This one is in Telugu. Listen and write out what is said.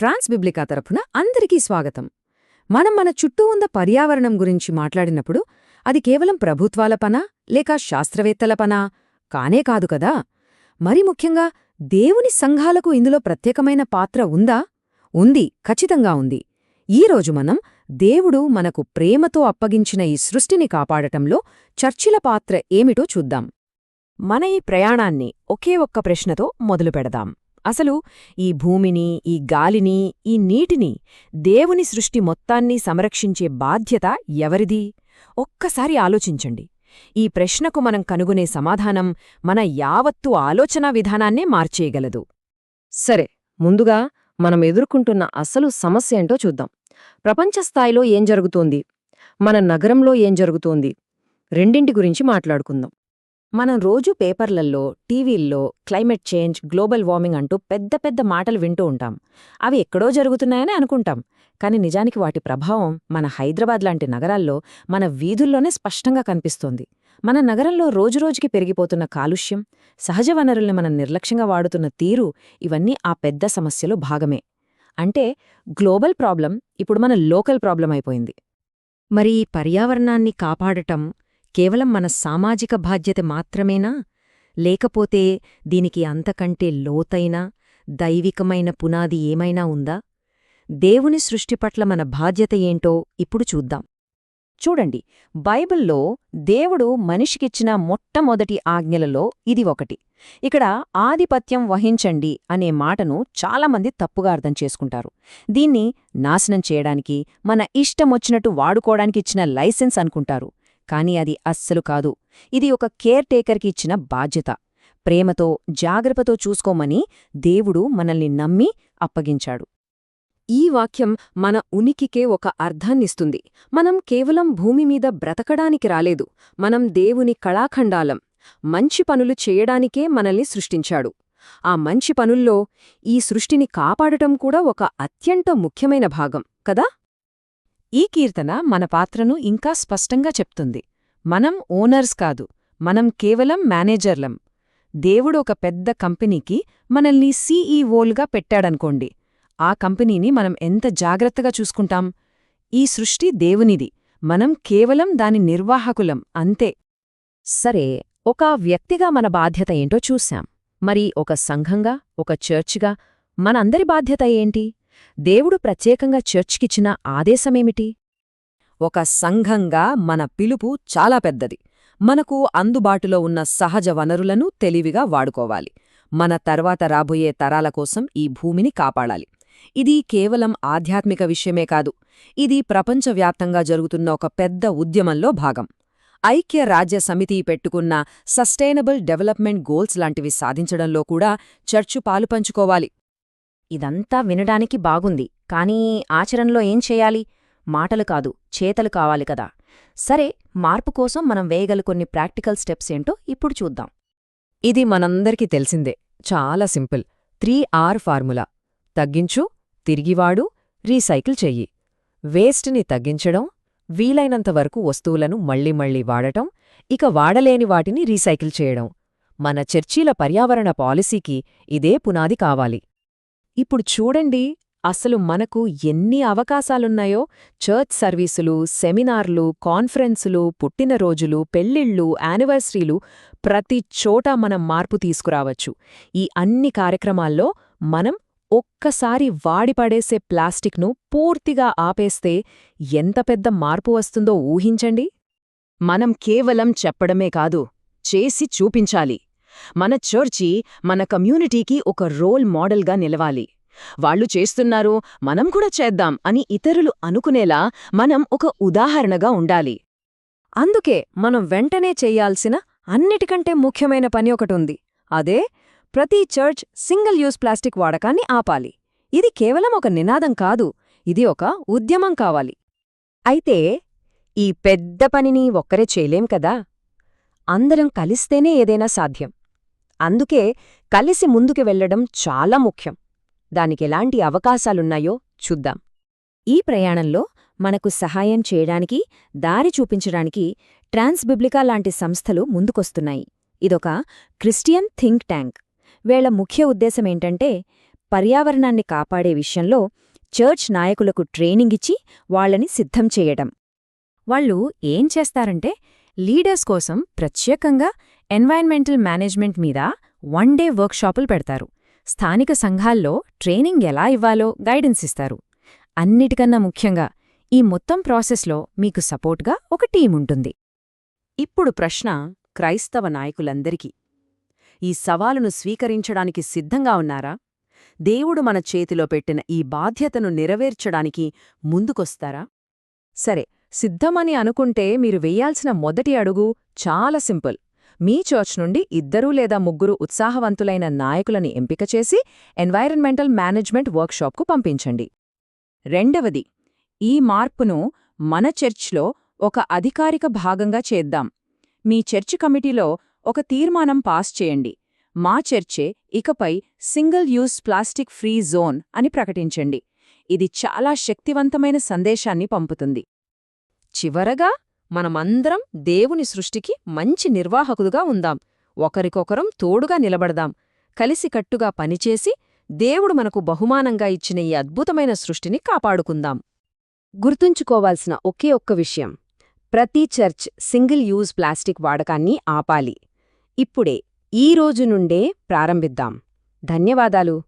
ట్రాన్స్బిబ్లికా తరఫున అందరికీ స్వాగతం. మనం మన చుట్టూ ఉన్న పర్యావరణం గురించి మాట్లాడినప్పుడు అది కేవలం ప్రభుత్వాల పనా లేక శాస్త్రవేత్తల పనా? కానే కాదు కదా. మరి ముఖ్యంగా దేవుని సంఘాలకు ఇందులో ప్రత్యేకమైన పాత్ర ఉందా? ఉంది ఖచ్చితంగా ఉంది. ఈరోజు మనం దేవుడు మనకు ప్రేమతో అప్పగించిన ఈ సృష్టిని కాపాడటంలో చర్చిల పాత్ర ఏమిటో చూద్దాం. మన ఈ ప్రయాణాన్ని ఒకే ఒక్క ప్రశ్నతో మొదలుపెడదాం. అసలు ఈ భూమిని ఈ గాలిని ఈ నీటిని దేవుని సృష్టి మొత్తాన్ని సంరక్షించే బాధ్యత ఎవరిది? ఒక్కసారి ఆలోచించండి. ఈ ప్రశ్నకు మనం కనుగొనే సమాధానం మన యావత్తు ఆలోచనా విధానాన్నే మార్చేయగలదు. సరే ముందుగా మనం ఎదుర్కొంటున్న అసలు సమస్య ఏంటో చూద్దాం. ప్రపంచస్థాయిలో ఏం జరుగుతోంది? మన నగరంలో ఏం జరుగుతోంది? రెండింటి గురించి మాట్లాడుకుందాం. మనం రోజు పేపర్లల్లో టీవీల్లో క్లైమేట్ చేంజ్ గ్లోబల్ వార్మింగ్ అంటూ పెద్ద పెద్ద మాటలు వింటూ ఉంటాం. అవి ఎక్కడో జరుగుతున్నాయని అనుకుంటాం. కానీ నిజానికి వాటి ప్రభావం మన హైదరాబాద్ లాంటి నగరాల్లో మన వీధుల్లోనే స్పష్టంగా కనిపిస్తోంది. మన నగరంలో రోజురోజుకి పెరిగిపోతున్న కాలుష్యం సహజ వనరుల్ని మనం నిర్లక్ష్యంగా వాడుతున్న తీరు ఇవన్నీ ఆ పెద్ద సమస్యలో భాగమే. అంటే గ్లోబల్ ప్రాబ్లం ఇప్పుడు మన లోకల్ ప్రాబ్లం అయిపోయింది. మరి ఈ పర్యావరణాన్ని కాపాడటం కేవలం మన సామాజిక బాధ్యత మాత్రమేనా? లేకపోతే దీనికి అంతకంటే లోతైన దైవికమైన పునాది ఏమైనా ఉందా? దేవుని సృష్టి పట్ల మన బాధ్యత ఏంటో ఇప్పుడు చూద్దాం. చూడండి బైబిల్లో దేవుడు మనిషికిచ్చిన మొట్టమొదటి ఆజ్ఞలలో ఇది ఒకటి. ఇక్కడ ఆధిపత్యం వహించండి అనే మాటను చాలామంది తప్పుగా అర్థం చేసుకుంటారు. దీన్ని నాశనం చేయడానికి మన ఇష్టమొచ్చినట్టు వాడుకోవడానికి ఇచ్చిన లైసెన్స్ అనుకుంటారు. కాని అది అస్సలు కాదు. ఇది ఒక కేర్ టేకర్కి ఇచ్చిన బాధ్యత. ప్రేమతో జాగ్రత్తతో చూసుకోమని దేవుడు మనల్ని నమ్మి అప్పగించాడు. ఈ వాక్యం మన ఉనికికే ఒక అర్థాన్నిస్తుంది. మనం కేవలం భూమిమీద బ్రతకడానికి రాలేదు. మనం దేవుని కళాఖండాలం. మంచి పనులు చేయడానికే మనల్ని సృష్టించాడు. ఆ మంచి పనుల్లో ఈ సృష్టిని కాపాడటం కూడా ఒక అత్యంత ముఖ్యమైన భాగం కదా? ఈ కీర్తన మన పాత్రను ఇంకా స్పష్టంగా చెప్తుంది. మనం ఓనర్స్ కాదు మనం కేవలం మేనేజర్లం. దేవుడు ఒక పెద్ద కంపెనీకి మనల్ని సీఈఓలుగా పెట్టాడనుకోండి. ఆ కంపెనీని మనం ఎంత జాగ్రత్తగా చూసుకుంటాం? ఈ సృష్టి దేవునిది. మనం కేవలం దాని నిర్వాహకులం అంతే. సరే ఒక వ్యక్తిగా మన బాధ్యత ఏంటో చూశాం. మరి ఒక సంఘంగా ఒక చర్చ్గా మనందరి బాధ్యత ఏంటి? దేవుడు ప్రత్యేకంగా చర్చ్కిచ్చిన ఆదేశమేమిటి? ఒక సంఘంగా మన పిలుపు చాలా పెద్దది. మనకు అందుబాటులో ఉన్న సహజ వనరులను తెలివిగా వాడుకోవాలి. మన తర్వాత రాబోయే తరాల కోసం ఈ భూమిని కాపాడాలి. ఇది కేవలం ఆధ్యాత్మిక విషయమే కాదు ఇది ప్రపంచవ్యాప్తంగా జరుగుతున్న ఒక పెద్ద ఉద్యమంలో భాగం. ఐక్య రాజ్య సమితి పెట్టుకున్న సస్టైనబుల్ డెవలప్మెంట్ గోల్స్ లాంటివి సాధించడంలో కూడా చర్చు పాలుపంచుకోవాలి ఇదంతా వినడానికి బాగుంది. కానీ ఆచరణలో ఏం చేయాలి? మాటలు కాదు చేతలు కావాలి కదా. సరే మార్పు కోసం మనం వేయగల కొన్ని ప్రాక్టికల్ స్టెప్స్ ఏంటో ఇప్పుడు చూద్దాం. ఇది మనందరికీ తెలిసిందే. చాలా సింపుల్. Three are formula. తగ్గించు తిరిగివాడు రీసైకిల్ చెయ్యి. వేస్ట్ని తగ్గించడం వీలైనంత వరకు వస్తువులను మళ్ళీ మళ్ళీ వాడటం ఇక వాడలేని వాటిని రీసైకిల్ చేయడం. మన చర్చీల పర్యావరణ పాలసీకి ఇదే పునాది కావాలి. ఇప్పుడు చూడండి అసలు మనకు ఎన్ని అవకాశాలున్నాయో. చర్చ్ సర్వీసులు సెమినార్లు కాన్ఫరెన్సులు పుట్టినరోజులు పెళ్ళిళ్ళు యానివర్సరీలు ప్రతి చోట మనం మార్పు తీసుకురావచ్చు. ఈ అన్ని కార్యక్రమాల్లో మనం ఒక్కసారి వాడిపడేసే ప్లాస్టిక్ను పూర్తిగా ఆపేస్తే ఎంత పెద్ద మార్పు వస్తుందో ఊహించండి. మనం కేవలం చెప్పడమే కాదు చేసి చూపించాలి. మన చర్చి మన కమ్యూనిటీకి ఒక రోల్ మోడల్గా నిలవాలి. వాళ్ళు చేస్తున్నారు మనం కూడా చేద్దాం అని ఇతరులు అనుకునేలా మనం ఒక ఉదాహరణగా ఉండాలి. అందుకే మనం వెంటనే చెయ్యాల్సిన అన్నిటికంటే ముఖ్యమైన పని ఒకటుంది. అదే ప్రతి చర్చ్ సింగిల్ యూజ్ ప్లాస్టిక్ వాడకాన్ని ఆపాలి. ఇది కేవలం ఒక నినాదం కాదు ఇది ఒక ఉద్యమం కావాలి. అయితే ఈ పెద్ద పనిని ఒక్కరే చేయలేం కదా? అందరం కలిస్తేనే ఏదైనా సాధ్యం. అందుకే కలిసి ముందుకు వెళ్ళడం చాలా ముఖ్యం. దానికెలాంటి అవకాశాలున్నాయో చూద్దాం. ఈ ప్రయాణంలో మనకు సహాయం చేయడానికి దారి చూపించడానికి ట్రాన్స్బిబ్లికా లాంటి సంస్థలు ముందుకొస్తున్నాయి. ఇదొక క్రిస్టియన్ థింక్ ట్యాంక్. వేళ ముఖ్య ఉద్దేశమేంటంటే పర్యావరణాన్ని కాపాడే విషయంలో చర్చ్ నాయకులకు ట్రైనింగ్ ఇచ్చి వాళ్ళని సిద్ధం చేయడం. వాళ్ళు ఏం చేస్తారంటే లీడర్స్ కోసం ప్రత్యేకంగా ఎన్వైర్న్మెంటల్ మేనేజ్మెంట్ మీద వన్ డే వర్క్షాపులు పెడతారు. స్థానిక సంఘాల్లో ట్రైనింగ్ ఎలా ఇవ్వాలో గైడెన్స్ ఇస్తారు. అన్నిటికన్నా ముఖ్యంగా ఈ మొత్తం ప్రాసెస్లో మీకు సపోర్ట్గా ఒక టీం ఉంటుంది. ఇప్పుడు ప్రశ్న క్రైస్తవ నాయకులందరికీ. ఈ సవాలును స్వీకరించడానికి సిద్ధంగా ఉన్నారా? దేవుడు మన చేతిలో పెట్టిన ఈ బాధ్యతను నెరవేర్చడానికి ముందుకొస్తారా? సరే సిద్ధమని అనుకుంటే మీరు వెయ్యాల్సిన మొదటి అడుగు చాలా సింపుల్. మీ చర్చ్ నుండి ఇద్దరు లేదా ముగ్గురు ఉత్సాహవంతులైన నాయకులని ఎంపిక చేసి ఎన్వైరన్మెంటల్ మేనేజ్మెంట్ వర్క్షాప్కు పంపించండి. రెండవది ఈ మార్పును మన చర్చ్లో ఒక అధికారిక భాగంగా చేద్దాం. మీ చర్చ్ కమిటీలో ఒక తీర్మానం పాస్ చేయండి. మా చర్చే ఇకపై single use plastic free zone అని ప్రకటించండి. ఇది చాలా శక్తివంతమైన సందేశాన్ని పంపుతుంది. చివరగా మనమందరం దేవుని సృష్టికి మంచి నిర్వాహకుదుగా ఉందాం. ఒకరికొకరం తోడుగా నిలబడదాం. కలిసికట్టుగా పనిచేసి దేవుడు మనకు బహుమానంగా ఇచ్చిన ఈ అద్భుతమైన సృష్టిని కాపాడుకుందాం. గుర్తుంచుకోవాల్సిన ఒకే ఒక్క విషయం. ప్రతి చర్చ్ సింగిల్ యూజ్ ప్లాస్టిక్ వాడకాన్ని ఆపాలి. ఇప్పుడే ఈ రోజు నుండే ప్రారంభిద్దాం. ధన్యవాదాలు.